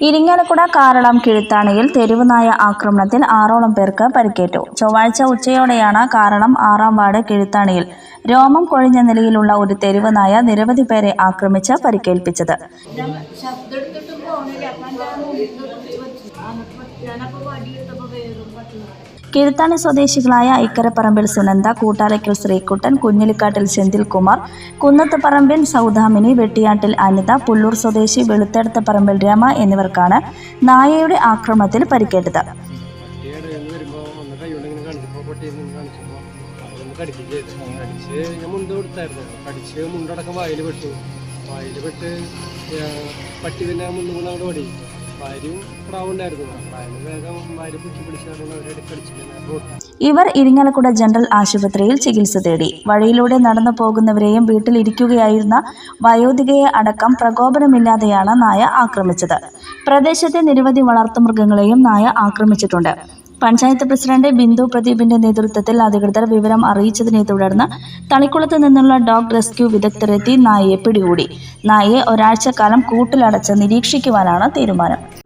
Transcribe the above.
ഇരിങ്ങാലക്കുട കാരളം കിഴുത്താണിയിൽ തെരുവുനായ ആക്രമണത്തിൽ ആറോളം പേർക്ക് പരിക്കേറ്റു. ചൊവ്വാഴ്ച ഉച്ചയോടെയാണ് കാരളം ആറാം വാർഡ് കിഴുത്താണിയിൽ രോമം കൊഴിഞ്ഞ നിലയിലുള്ള ഒരു തെരുവുനായ നിരവധി പേരെ ആക്രമിച്ച് പരിക്കേൽപ്പിച്ചത്. കിഴുത്താണി സ്വദേശികളായ ഇക്കരപ്പറമ്പിൽ സുനന്ദ കൂട്ടാലയ്ക്കൽ ശ്രീകുട്ടൻ കുഞ്ഞിലിക്കാട്ടിൽ സെന്തിൽകുമാർ കുന്നത്തുപറമ്പിൽ സൗദാമിനി വെട്ടിയാട്ടിൽ അനിത പുല്ലൂർ സ്വദേശി വെളുത്തെടുത്ത പറമ്പിൽ രമ എന്നിവർക്കാണ് നായയുടെ ആക്രമണത്തിൽ പരിക്കേറ്റത്. പട്ടി തന്നെ കടിച്ച് മുണ്ടടക്കം വായിൽ പെട്ടു. വായിൽ പെട്ട് പട്ടി പിന്നെ അങ്ങോട്ട് ഓടി. ഇവർ ഇരിങ്ങാലക്കുട ജനറൽ ആശുപത്രിയിൽ ചികിത്സ തേടി. വഴിയിലൂടെ നടന്നു പോകുന്നവരെയും വീട്ടിലിരിക്കുകയായിരുന്ന വയോധികയെ അടക്കം പ്രകോപനമില്ലാതെയാണ് നായ ആക്രമിച്ചത്. പ്രദേശത്തെ നിരവധി വളർത്തുമൃഗങ്ങളെയും നായ ആക്രമിച്ചിട്ടുണ്ട്. പഞ്ചായത്ത് പ്രസിഡന്റ് ബിന്ദു പ്രദീപിന്റെ നേതൃത്വത്തിൽ അധികൃതർ വിവരം അറിയിച്ചതിനെ തുടർന്ന് തളിക്കുളത്ത് നിന്നുള്ള ഡോഗ് റെസ്ക്യൂ വിദഗ്ധരെത്തി നായയെ പിടികൂടി. നായയെ ഒരാഴ്ചക്കാലം കൂട്ടിലടച്ച് നിരീക്ഷിക്കുവാനാണ് തീരുമാനം.